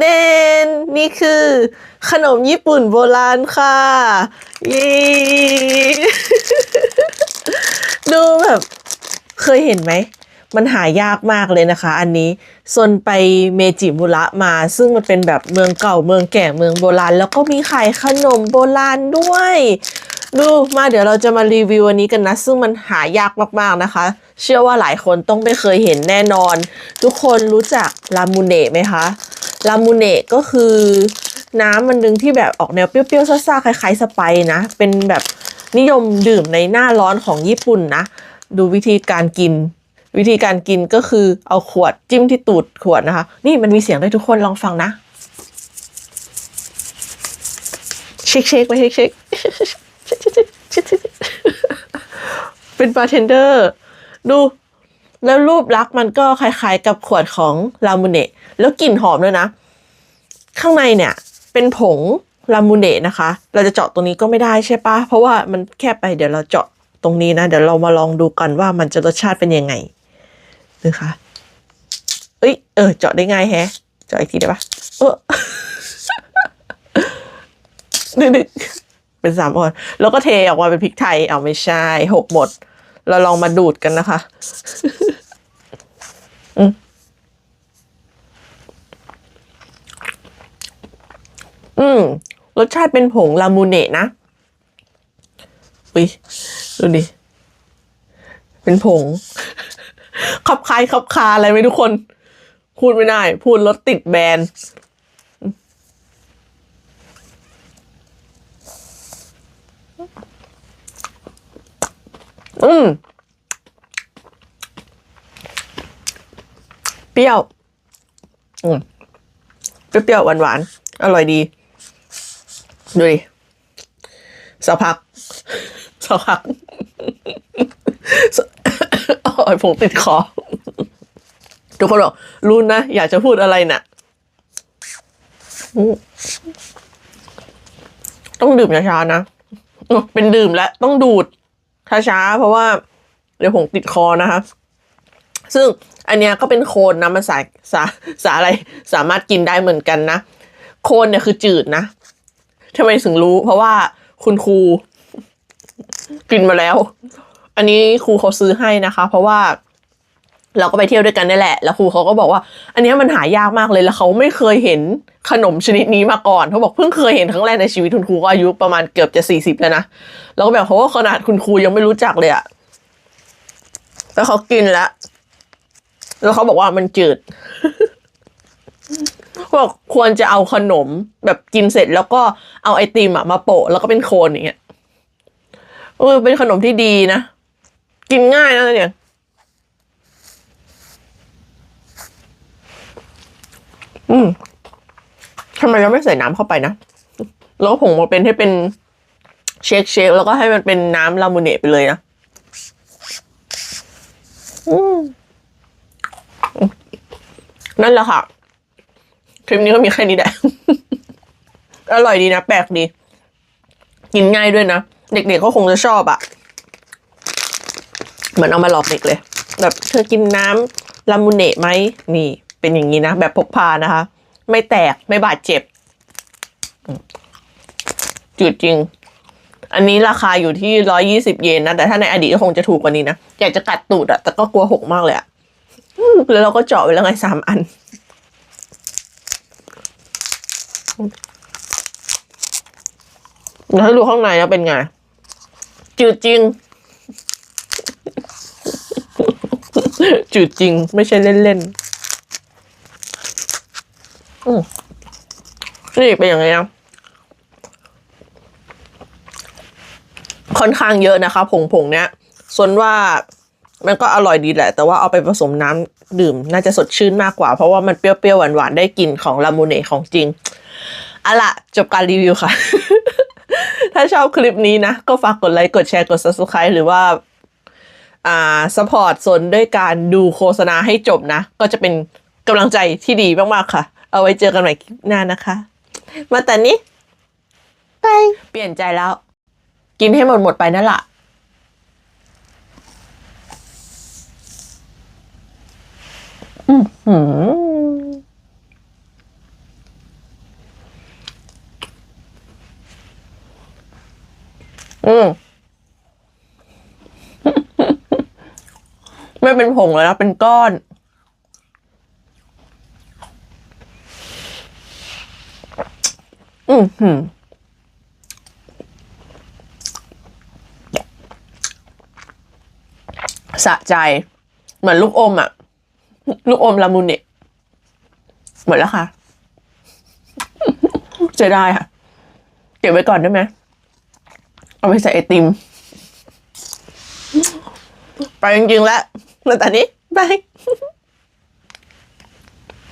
เดนนี่คือขนมญี่ปุ่นโบราณค่ะเย้ดูแบบเคยเห็นไหม มันหายากมากเลยนะคะ อันนี้ซนไปเมจิมุระมา ซึ่งมันเป็นแบบเมืองเก่าเมืองแก่เมืองโบราณ แล้วก็มีขายขนมโบราณด้วย ดูมาเดี๋ยวเราจะมารีวิวอันนี้กันนะ ซึ่งมันหายากมากๆนะคะ เชื่อว่าหลายคนต้องไม่เคยเห็นแน่นอน ทุกคนรู้จักลามูเนะไหมคะ ลามูเนะก็คือน้ำมันนึงที่แบบออกแนวเปรี้ยวๆซ่าๆคล้ายๆสไปซ์นะ เป็นแบบนิยมดื่มในหน้าร้อนของญี่ปุ่นนะ ดูวิธีการกิน วิธีการกินก็คือเอาขวดจิ้มที่ตูดขวดนะคะ นี่มันมีเสียงด้วยทุกคนลองฟังนะเช็คเช็คไปเช็คเช็คเป็นบาร์เทนเดอร์ ดู แล้วรูปลักษณ์มันก็คล้ายๆ กับขวดของลามูเนะแล้วกลิ่นหอมด้วยนะ ข้างในเนี่ยเป็นผงลามูเนะนะคะ เราจะเจาะตรงนี้ก็ไม่ได้ใช่ปะเพราะว่ามันแคบไปเดี๋ยวเราเจาะตรงนี้นะ เดี๋ยวเรามาลองดูกันว่ามันจะรสชาติเป็นยังไงนะคะเอ้ยเออเจาะได้ง่ายแฮะ เจาะอีกทีได้ปะเออนึกๆเป็นสามออนแล้วก็เทออกมาเป็นพริกไทย เอาไม่ใช่หกหมด เราลองมาดูดกันนะคะอืมอืมรสชาติเป็นผงลามูเนะนะ อุ้ย ดูดิ เป็นผง ขับคายขับคาอะไรไหมทุกคน พูดไม่ได้ พูดรถติดแบน เปรี้ยว อืมเปรี้ยวๆหวานๆอร่อยดี ดูดิสักพักสักพักโอ้ยผงติดคอ ทุกคนบอกรู้นะ อยากจะพูดอะไรน่ะ ต้องดื่มช้าๆนะ เป็นดื่มแล้ว ต้องดูด ช้าๆเพราะว่าเดี๋ยวผงติดคอนะคะ ซึ่งอันเนี้ยก็เป็นโคนนะมันสาสาสาอะไรสามารถกินได้เหมือนกันนะ โคนเนี่ยคือจืดนะทำไมถึงรู้ เพราะว่าคุณครูกินมาแล้ว อันนี้ครูเขาซื้อให้นะคะ เพราะว่า เราก็ไปเที่ยวด้วยกันนี่แหละ แล้วครูเขาก็บอกว่า อันนี้มันหายากมากเลย แล้วเขาไม่เคยเห็นขนมชนิดนี้มาก่อน เขาบอกเพิ่งเคยเห็นครั้งแรกในชีวิตคุณครูก็อายุประมาณเกือบจะสี่สิบแล้วนะ แล้วก็แบบเพราะว่าขนาดคุณครูยังไม่รู้จักเลยอะแล้วเขากินแล้ว แล้วเขาบอกว่ามันจืดเขาบอกควรจะเอาขนมแบบกินเสร็จแล้วก็เอาไอติมอะมาโปะแล้วก็เป็นโคนอย่างเงี้ยเออเป็นขนมที่ดีนะ กินง่ายนะเนี่ย อืมทำไมเราไม่ใส่น้ำเข้าไปนะแล้วผงมาเป็นให้เป็นเชคเชคแล้วก็ให้มันเป็นน้ำลามูเนะไปเลยนะนั่นแหละค่ะ คลิปนี้ก็มีแค่นี้แหละ อร่อยดีนะ แปลกดี กินง่ายด้วยนะ เด็กๆก็คงจะชอบอะเหมือนเอามาหลอกเด็กเลย แบบเธอกินน้ำลามูเนะไหมนี่ เป็นอย่างนี้นะ แบบพกพานะคะ ไม่แตกไม่บาดเจ็บจืดจริง อันนี้ราคาอยู่ที่ร้อยี่สิบเยนนะ แต่ถ้าในอดีตก็คงจะถูกกว่านี้นะ อยากจะกัดตูดอะแต่ก็กลัวหกมากเลยอะแล้วเราก็เจาะไว้แล้วไงสามอันแล้วให้ดูข้างในแล้วเป็นไง จืดจริง จืดจริง ไม่ใช่เล่นๆ อืมนี่เป็นอย่างไงนะค่อนข้างเยอะนะคะ ผงผงๆเนี้ยส่วนว่ามันก็อร่อยดีแหละ แต่ว่าเอาไปผสมน้ำดื่ม น่าจะสดชื่นมากกว่า เพราะว่ามันเปรี้ยวๆหวานๆได้กลิ่นของลามูเน่ของจริงอาล่ะจบการรีวิวค่ะ ถ้าชอบคลิปนี้นะ ก็ฝากกดไลค์กดแชร์กด subscribe หรือว่าอ่าสปอร์ตสนด้วยการดูโฆษณาให้จบนะ ก็จะเป็นกำลังใจที่ดีมากๆค่ะ เอาไว้เจอกันใหม่คลิปหน้านะคะ มาแต่นี้ไปเปลี่ยนใจแล้ว กินให้หมดหมดไปนั่นแหละอืมหืมอืมไม่เป็นผงแล้วนะเป็นก้อน อืมหืมสะใจ เหมือนลูกอมอะลูกอมลามูเนะหมดแล้วค่ะเสียดายค่ะ เก็บไว้ก่อนได้ไหมเอาไปใส่ไอติม ไปจริงๆแล้วแล้วตอนนี้บาย